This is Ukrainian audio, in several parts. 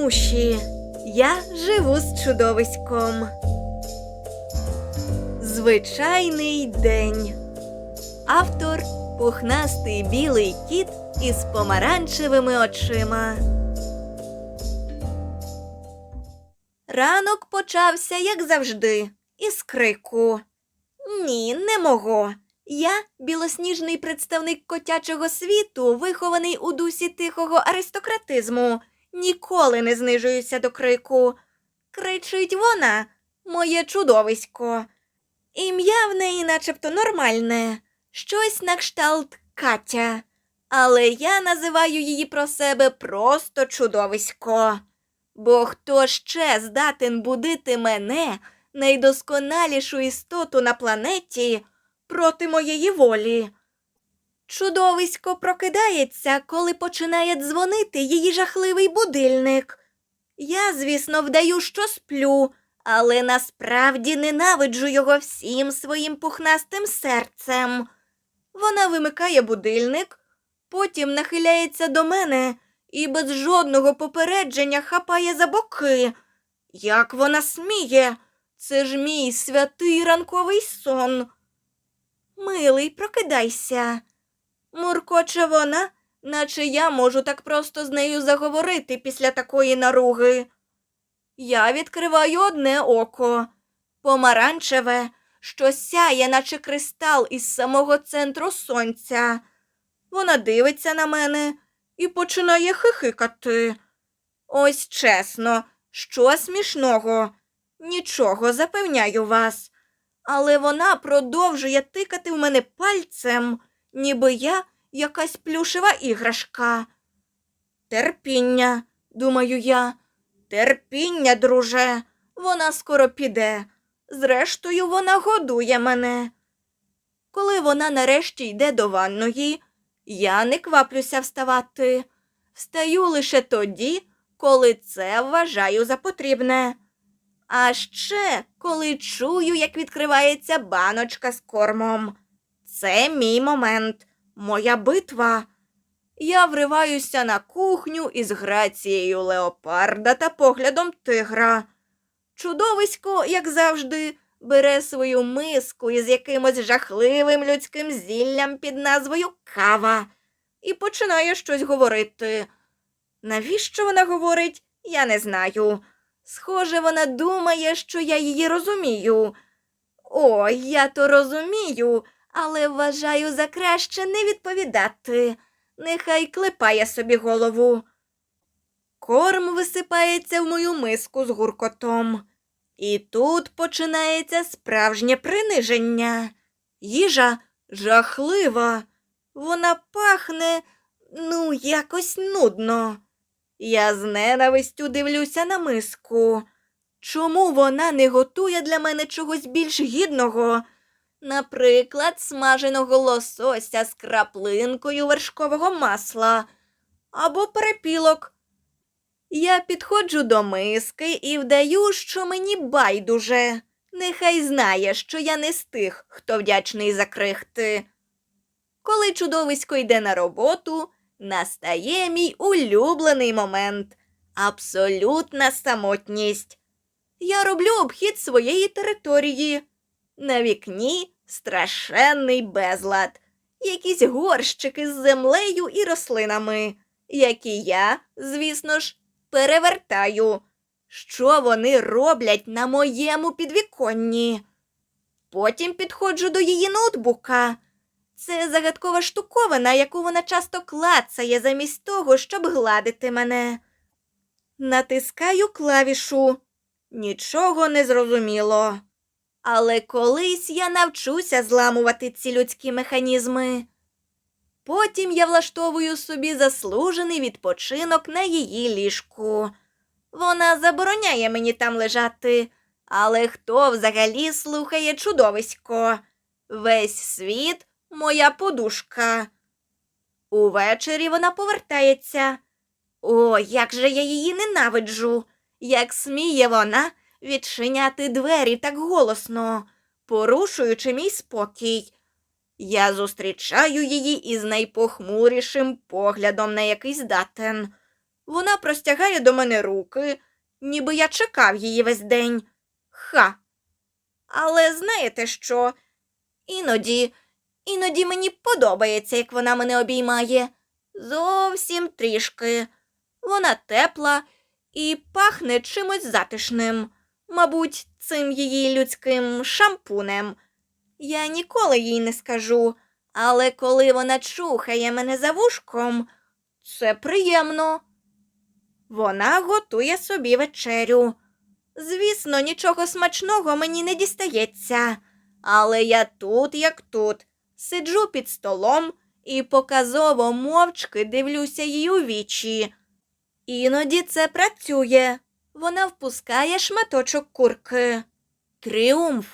муші. Я живу з чудовиськом. Звичайний день. Автор пухнастий білий кіт із помаранчевими очима. Ранок почався, як завжди, із крику. Ні, не мого. Я білосніжний представник котячого світу, вихований у дусі тихого аристократизму. Ніколи не знижуюся до крику. Кричить вона, моє чудовисько. Ім'я в неї начебто нормальне, щось на кшталт Катя. Але я називаю її про себе просто чудовисько. Бо хто ще здатен будити мене, найдосконалішу істоту на планеті, проти моєї волі? Чудовисько прокидається, коли починає дзвонити її жахливий будильник. Я, звісно, вдаю, що сплю, але насправді ненавиджу його всім своїм пухнастим серцем. Вона вимикає будильник, потім нахиляється до мене і без жодного попередження хапає за боки. Як вона сміє? Це ж мій святий ранковий сон. Милий, прокидайся. Муркоче вона, наче я можу так просто з нею заговорити після такої наруги. Я відкриваю одне око, помаранчеве, що сяє, наче кристал із самого центру сонця. Вона дивиться на мене і починає хихикати. Ось чесно, що смішного? Нічого, запевняю вас. Але вона продовжує тикати в мене пальцем, ніби я якась плюшева іграшка. Терпіння, думаю я, терпіння, друже, вона скоро піде. Зрештою, вона годує мене. Коли вона нарешті йде до ванної, я не кваплюся вставати. Встаю лише тоді, коли це вважаю за потрібне. А ще коли чую, як відкривається баночка з кормом. Це мій момент, моя битва. Я вриваюся на кухню із грацією леопарда та поглядом тигра. Чудовисько, як завжди, бере свою миску із якимось жахливим людським зіллям під назвою кава і починає щось говорити. Навіщо вона говорить, я не знаю. Схоже, вона думає, що я її розумію. О, я то розумію, але вважаю за краще не відповідати. Нехай клепає собі голову. Корм висипається в мою миску з гуркотом. І тут починається справжнє приниження. Їжа жахлива. Вона пахне, ну, якось нудно. Я з ненавистю дивлюся на миску. Чому вона не готує для мене чогось більш гідного? Наприклад, смаженого лосося з краплинкою вершкового масла або перепілок. Я підходжу до миски і вдаю, що мені байдуже. Нехай знає, що я не з тих, хто вдячний за крихти. Коли чудовисько йде на роботу, настає мій улюблений момент абсолютна самотність. Я роблю обхід своєї території. На вікні страшенний безлад, якісь горщики з землею і рослинами, які я, звісно ж, перевертаю. Що вони роблять на моєму підвіконні? Потім підходжу до її ноутбука. Це загадкова штуковина, яку вона часто клацає замість того, щоб гладити мене. Натискаю клавішу. Нічого не зрозуміло. Але колись я навчуся зламувати ці людські механізми. Потім я влаштовую собі заслужений відпочинок на її ліжку. Вона забороняє мені там лежати, але хто взагалі слухає чудовисько? Весь світ моя подушка. Увечері вона повертається. О, як же я її ненавиджу, як сміє вона відчиняти двері так голосно, порушуючи мій спокій. Я зустрічаю її із найпохмурішим поглядом, на який здатен. Вона простягає до мене руки, ніби я чекав її весь день. Ха. Але знаєте що? Іноді, іноді мені подобається, як вона мене обіймає. Зовсім трішки. Вона тепла і пахне чимось затишним, мабуть, цим її людським шампунем. Я ніколи їй не скажу, але коли вона чухає мене за вушком, це приємно. Вона готує собі вечерю. Звісно, нічого смачного мені не дістається, але я тут, як тут, сиджу під столом і показово мовчки дивлюся їй у вічі. Іноді це працює. Вона впускає шматочок курки. Тріумф.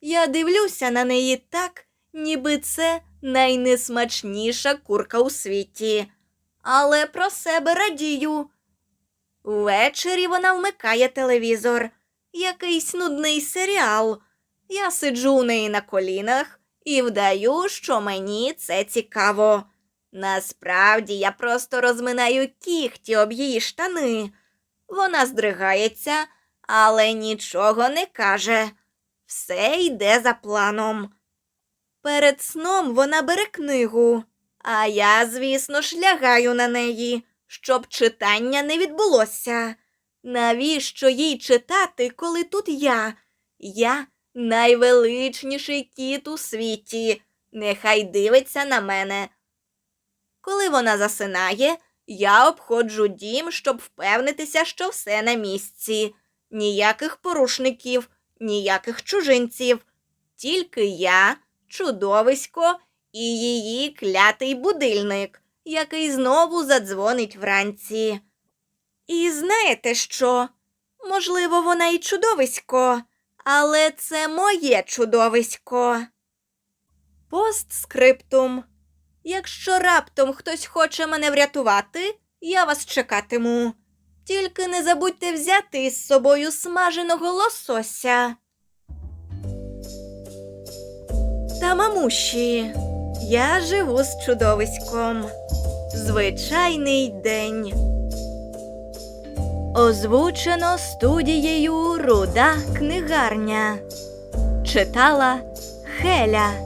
Я дивлюся на неї так, ніби це найнесмачніша курка у світі. Але про себе радію. Ввечері вона вмикає телевізор, якийсь нудний серіал. Я сиджу у неї на колінах і вдаю, що мені це цікаво. Насправді я просто розминаю кіхті об її штани. Вона здригається, але нічого не каже. Все йде за планом. Перед сном вона бере книгу, а я, звісно, ж лягаю на неї, щоб читання не відбулося. Навіщо їй читати, коли тут я? Я найвеличніший кіт у світі. Нехай дивиться на мене. Коли вона засинає, я обходжу дім, щоб впевнитися, що все на місці. Ніяких порушників, ніяких чужинців. Тільки я, чудовисько і її клятий будильник, який знову задзвонить вранці. І знаєте що? Можливо, вона і чудовисько, але це моє чудовисько. Постскриптум. Якщо раптом хтось хоче мене врятувати, я вас чекатиму. Тільки не забудьте взяти із собою смаженого лосося. Та мамуші, я живу з чудовиськом. Звичайний день. Озвучено студією Руда книгарня. Читала Хеля.